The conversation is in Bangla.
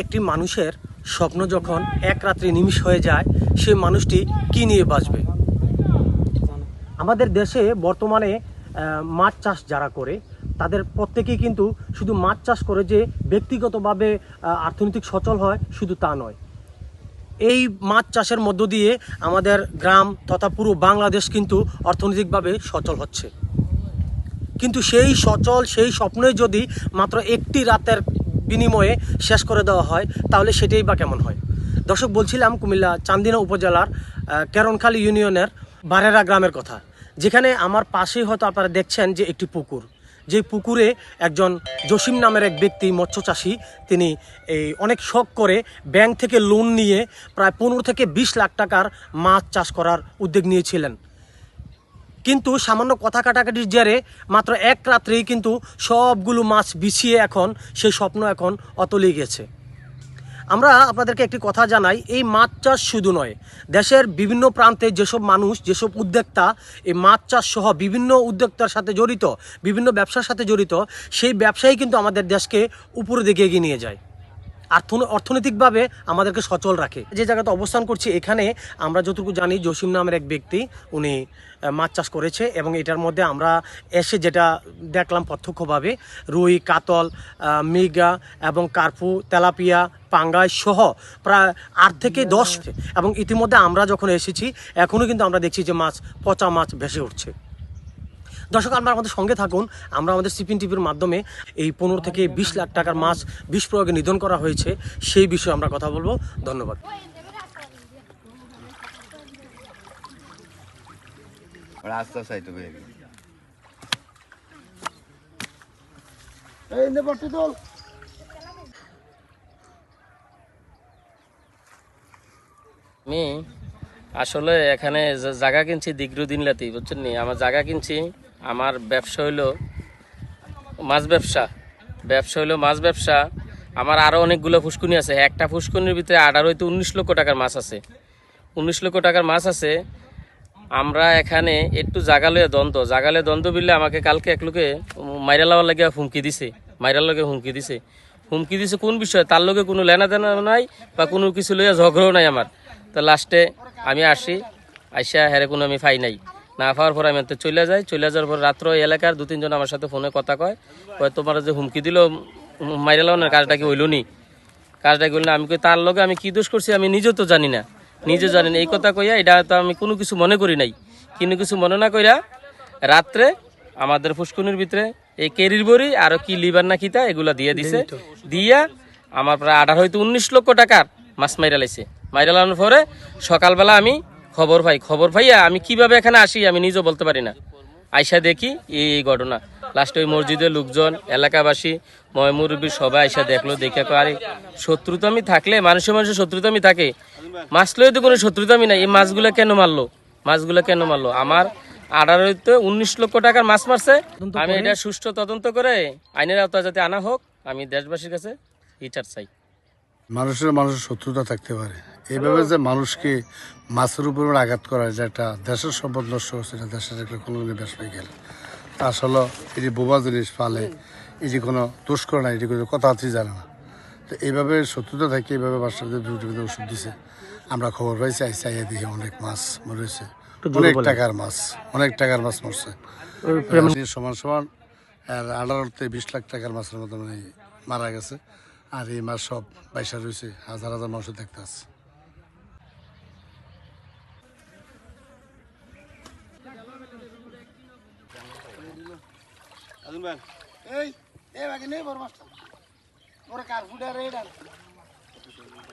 একটি মানুষের স্বপ্ন যখন এক রাত্রি নিমিষ হয়ে যায় সে মানুষটি কি নিয়ে বাঁচবে? আমাদের দেশে বর্তমানে মাছ চাষ যারা করে, তাদের প্রত্যেকেই কিন্তু শুধু মাছ চাষ করে যে ব্যক্তিগতভাবে অর্থনৈতিক সচল হয়, শুধু তা নয়। এই মাছ চাষের মধ্য দিয়ে আমাদের গ্রাম তথা পুরো বাংলাদেশ কিন্তু অর্থনৈতিকভাবে সচল হচ্ছে। কিন্তু সেই সচল, সেই স্বপ্নই যদি মাত্র একটি রাতের বিনিময়ে শেষ করে দেওয়া হয়, তাহলে সেটাই বা কেমন হয়? দর্শক, বলছিলাম কুমিল্লা চান্দিনা উপজেলার কেরনখালী ইউনিয়নের বারেরা গ্রামের কথা। যেখানে আমার পাশেই হয়তো আপনারা দেখছেন যে একটি পুকুর। যে পুকুরে একজন জসিম নামের এক ব্যক্তি মৎস্য চাষী তিনি এই অনেক শখ করে ব্যাংক থেকে লোন নিয়ে প্রায় পনেরো থেকে বিশ লাখ টাকার মাছ চাষ করার উদ্যোগ নিয়েছিলেন। কিন্তু সামান্য কথা কাটাকাটির জেরে মাত্র এক রাত্রেই কিন্তু সবগুলো মাছ বিছিয়ে এখন সেই স্বপ্ন এখন অতলে গেছে। আমরা আপনাদেরকে একটি কথা জানাই, এই মাছ চাষ শুধু নয়, দেশের বিভিন্ন প্রান্তে যেসব মানুষ, যেসব উদ্যোক্তা এই মাছ চাষ সহ বিভিন্ন উদ্যোক্তার সাথে জড়িত, বিভিন্ন ব্যবসার সাথে জড়িত, সেই ব্যবসায়ী কিন্তু আমাদের দেশকে উপরের দিকে এগিয়ে নিয়ে যায়। অর্থনৈতিকভাবে আমাদেরকে সচল রাখে। যে জায়গাতে অবস্থান করছি, এখানে আমরা যতটুকু জানি, জসিম নামের এক ব্যক্তি, উনি মাছ চাষ করেছে এবং এটার মধ্যে আমরা এসে যেটা দেখলাম প্রত্যক্ষভাবে, রুই, কাতল মৃগা এবং কার্পু, তেলাপিয়া, পাঙ্গাস সহ প্রায় আট থেকে দশ এবং ইতিমধ্যে আমরা যখন এসেছি এখনও কিন্তু আমরা দেখছি যে মাছ, পচা মাছ ভেসে উঠছে। দর্শক আপনারা আমাদের সঙ্গে থাকুন। আমরা আমাদের সিপিন টিভির মাধ্যমে এই পনেরো থেকে বিশ লাখ টাকার মাছ বিষ প্রয়োগে নিধন করা হয়েছে সেই বিষয়ে আমরা কথা বলব। ধন্যবাদ। রাস্তা সাইতে গেছে এই নে বটে দল আমি আসলে এখানে জায়গা কিনছি দিগ্রুদিন লাতি বুঝছেন নি? আমার জায়গা কিনছি আমার ব্যবসা হইল মাছ ব্যবসা। ব্যবসা হইল মাছ ব্যবসা। আমার আরও অনেকগুলো ফুসকুনি আছে। একটা ফুসকুনির ভিতরে আঠারো হইতে উনিশ লক্ষ টাকার মাছ আছে। উনিশ লক্ষ টাকার মাছ আছে। আমরা এখানে একটু জাগা লয়ে দ্বন্দ্ব জাগা লয়ে দ্বন্দ্ব বিললে আমাকে কালকে এক লোকে মাইরা লাওয়ার লাগে হুমকি দিছে। মাইরার লগে হুমকি দিছে। হুমকি দিছে কোন বিষয়ে? তার লগে কোনো লেনা দেনা নাই বা কোনো কিছু লইয়া ঝগড়াও নাই আমার। তো লাস্টে আমি আসি। আইসা হেরে কোনো আমি পাই নাই। না পাওয়ার পর আমি তো চলে যাই। চলে যাওয়ার পর রাত্র এলাকার দু তিনজন আমার সাথে ফোনে কথা কয়। কয় তোমার যে হুমকি দিল মাইরা লাওয়ার কাজটা কি হইল নি? কাজটা করল না? আমি কই তার লগে আমি কি দোষ করছি আমি নিজেও তো জানি না। নিজে জানি না। এই কথা কইয়া এটা তো আমি কোনো কিছু মনে করি নাই। কিন্তু কিছু মনে না কইরা রাত্রে আমাদের ফুসকুনির ভিতরে এই কেরির বড়ি আর কি লিভার না কিতা এগুলা দিয়ে দিছে। দিয়া আমার প্রায় আঠারো হয়তো উনিশ লক্ষ টাকার মাছ মাইরা লাইছে। মাইরা লানোর পরে সকালবেলা আমি খবর পাই খবর পাইয়া আমি কীভাবে এখানে আসি আমি নিজেও বলতে পারি না। আইসা দেখি এই ঘটনা। লাস্টে ওই মসজিদের লোকজন এলাকাবাসী ময়মুরব্বী সবাই আইসা দেখল দেখে আরে শত্রুতামি থাকলে মানুষের মানুষের শত্রুতামি থাকে। মাছ লয়ে তো কোনো শত্রুতামি নাই। এই মাছগুলো কেন মারলো? মাছগুলো কেন মারলো? আমার আঠারোতে উনিশ লক্ষ টাকার মাছ মারছে। আমি এটা সুষ্ঠু তদন্ত করে আইনের আওতায় যাতে আনা হোক আমি দেশবাসীর কাছে বিচার চাই। মানুষের মানুষের শত্রুতা থাকতে পারে। এইভাবে যে মানুষকে মাছের উপর আঘাত করা যে একটা দেশের সম্পদ নষ্ট হচ্ছে এটা দেশের একটা কোনো বেশ হয়ে গেল। তা আসলে এটি বোবা জিনিস পালে এটি কোনো দোষ করে না এটি কোনো কথা হচ্ছেই জানে না। তো এইভাবে শত্রুতা থাকে এইভাবে বাচ্চাদের দুটো ওষুধ দিছে। আমরা খবর পাইছি আইসি আইয়া দেখি অনেক মাছ মরেছে। অনেক টাকার মাছ অনেক টাকার মাছ মরছে। সমান সমান আর আঠারোতে বিশ লাখ টাকার মাছের মতো মানে মারা গেছে। আর এই মাছ সব পয়সা রয়েছে, হাজার হাজার মানুষ দেখতে আছে। এই এই বাকি নেই বড় মাছটা। ওরা কার ফুটার